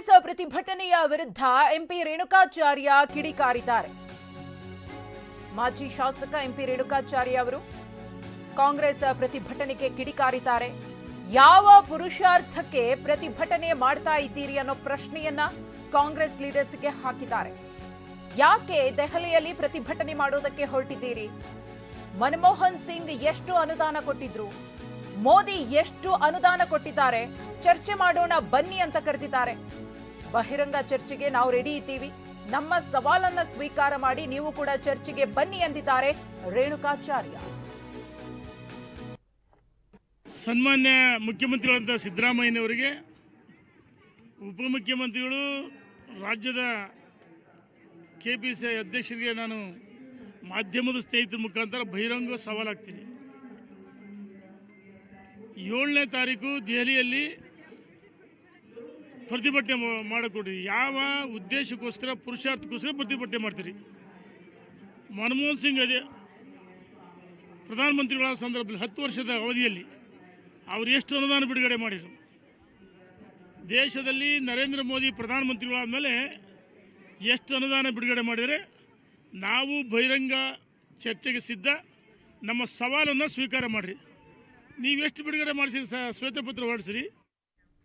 ಕಾಂಗ್ರೆಸ್ ಪ್ರತಿಭಟನೆಯ ವಿರುದ್ಧ ಎಂಪಿ ರೇಣುಕಾಚಾರ್ಯ ಕಿಡಿಕಾರಿದ್ದಾರೆ. ಮಾಜಿ ಶಾಸಕ ಎಂಪಿ ರೇಣುಕಾಚಾರ್ಯ ಅವರು ಕಾಂಗ್ರೆಸ್ ಪ್ರತಿಭಟನೆಗೆ ಕಿಡಿಕಾರಿದ್ದಾರೆ. ಯಾವ ಪುರುಷಾರ್ಥಕ್ಕೆ ಪ್ರತಿಭಟನೆ ಮಾಡ್ತಾ ಇದ್ದೀರಿ ಅನ್ನೋ ಪ್ರಶ್ನೆಯನ್ನ ಕಾಂಗ್ರೆಸ್ ಲೀಡರ್ಸ್ಗೆ ಹಾಕಿದ್ದಾರೆ. ಯಾಕೆ ದೆಹಲಿಯಲ್ಲಿ ಪ್ರತಿಭಟನೆ ಮಾಡೋದಕ್ಕೆ ಹೊರಟಿದ್ದೀರಿ? ಮನಮೋಹನ್ ಸಿಂಗ್ ಎಷ್ಟು ಅನುದಾನ ಕೊಟ್ಟಿದ್ರು? ಮೋದಿ ಎಷ್ಟು ಅನುದಾನ ಕೊಟ್ಟಿದ್ದಾರೆ? ಚರ್ಚೆ ಮಾಡೋಣ ಬನ್ನಿ ಅಂತ ಕರೆದಿದ್ದಾರೆ. ಬಹಿರಂಗ ಚರ್ಚೆಗೆ ನಾವು ರೆಡಿ ಇದ್ದೀವಿ. ನಮ್ಮ ಸವಾಲನ್ನ ಸ್ವೀಕಾರ ಮಾಡಿ ನೀವು ಕೂಡ ಚರ್ಚೆಗೆ ಬನ್ನಿ ಎಂದಿದ್ದಾರೆ ರೇಣುಕಾಚಾರ್ಯ. ಸನ್ಮಾನ್ಯ ಮುಖ್ಯಮಂತ್ರಿಗಳಂತ ಸಿದ್ದರಾಮಯ್ಯನವರಿಗೆ, ಉಪಮುಖ್ಯಮಂತ್ರಿಗಳು, ರಾಜ್ಯದ ಕೆ ಪಿ ಸಿ ಅಧ್ಯಕ್ಷರಿಗೆ ನಾನು ಮಾಧ್ಯಮದ ಸ್ನೇಹಿತರ ಮುಖಾಂತರ ಬಹಿರಂಗ ಸವಾಲಾಗ್ತೀನಿ. ಏಳನೇ ತಾರೀಕು ದೆಹಲಿಯಲ್ಲಿ ಪ್ರತಿಭಟನೆ ಮಾಡಕೊಡ್ರಿ ಯಾವ ಉದ್ದೇಶಕ್ಕೋಸ್ಕರ, ಪುರುಷಾರ್ಥಕ್ಕೋಸ್ಕರ ಪ್ರತಿಭಟನೆ ಮಾಡ್ತೀರಿ? ಮನಮೋಹನ್ ಸಿಂಗ್ ಅದೇ. ಪ್ರಧಾನಮಂತ್ರಿಗಳ ಸಂದರ್ಭದಲ್ಲಿ ಹತ್ತು ವರ್ಷದ ಅವಧಿಯಲ್ಲಿ ಅವರು ಎಷ್ಟು ಅನುದಾನ ಬಿಡುಗಡೆ ಮಾಡಿದರು? ದೇಶದಲ್ಲಿ ನರೇಂದ್ರ ಮೋದಿ ಪ್ರಧಾನಮಂತ್ರಿಗಳಾದ ಮೇಲೆ ಎಷ್ಟು ಅನುದಾನ ಬಿಡುಗಡೆ ಮಾಡಿದರೆ ನಾವು ಬಹಿರಂಗ ಚರ್ಚೆಗೆ ಸಿದ್ಧ, ನಮ್ಮ ಸವಾಲನ್ನು ಸ್ವೀಕಾರ ಮಾಡಿರಿ. ನೀವೆಷ್ಟು ಬಿಡುಗಡೆ ಮಾಡಿಸಿರಿ ಸ, ಶ್ವೇತಪತ್ರ ಹೊರಡಿಸಿರಿ?